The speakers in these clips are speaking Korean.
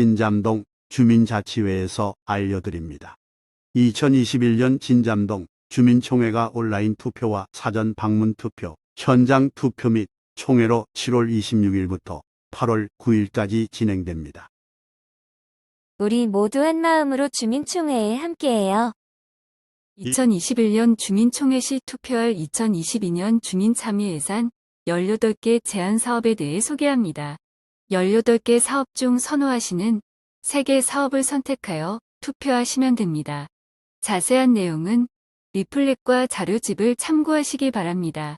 진잠동 주민자치회에서 알려드립니다. 2021년 진잠동 주민총회가 온라인 투표와 사전 방문 투표, 현장 투표 및 총회로 7월 26일부터 8월 9일까지 진행됩니다. 우리 모두 한 마음으로 주민총회에 함께해요. 2021년 주민총회 시 투표할 2022년 주민참여 예산 18개 제안 사업에 대해 소개합니다. 18개 사업 중 선호하시는 3개 사업을 선택하여 투표하시면 됩니다. 자세한 내용은 리플렛과 자료집을 참고하시기 바랍니다.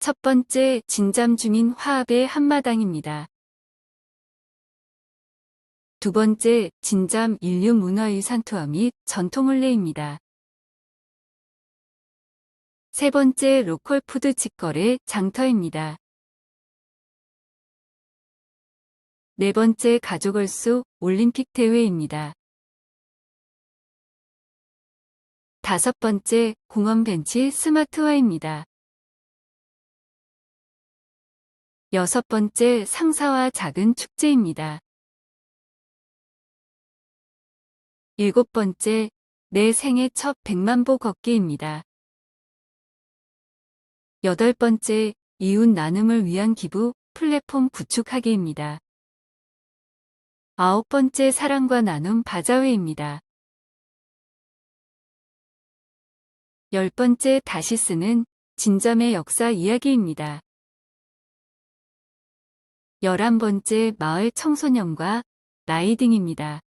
첫 번째 진잠 주민 화합의 한마당입니다. 두 번째 진잠 인류 문화유산 투어 및 전통훈례입니다. 세 번째 로컬 푸드 직거래 장터입니다. 네 번째 가족얼수 올림픽 대회입니다. 다섯 번째 공원 벤치 스마트화입니다. 여섯 번째 상사와 작은 축제입니다. 일곱 번째 내 생애 첫 100만 보 걷기입니다. 여덟 번째 이웃 나눔을 위한 기부 플랫폼 구축하기입니다. 아홉 번째 사랑과 나눔 바자회입니다. 열 번째 다시 쓰는 진점의 역사 이야기입니다. 열한 번째 마을 청소년과 라이딩입니다.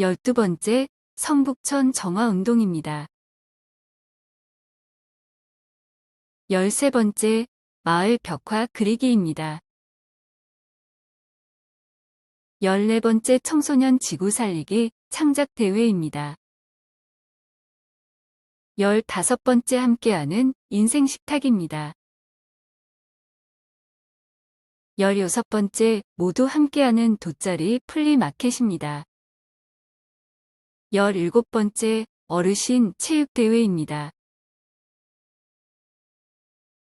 열두 번째 성북천 정화운동입니다. 열세 번째 마을 벽화 그리기입니다. 열네 번째 청소년 지구 살리기 창작 대회입니다. 열다섯 번째 함께하는 인생 식탁입니다. 열여섯 번째 모두 함께하는 돗자리 플리마켓입니다. 열일곱 번째 어르신 체육대회입니다.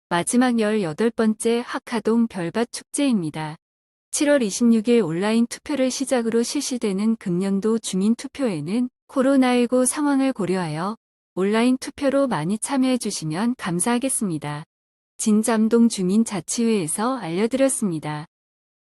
마지막 열여덟 번째 하카동 별밭 축제입니다. 7월 26일 온라인 투표를 시작으로 실시되는 금년도 주민투표에는 코로나19 상황을 고려하여 온라인 투표로 많이 참여해 주시면 감사하겠습니다. 진잠동 주민자치회에서 알려드렸습니다.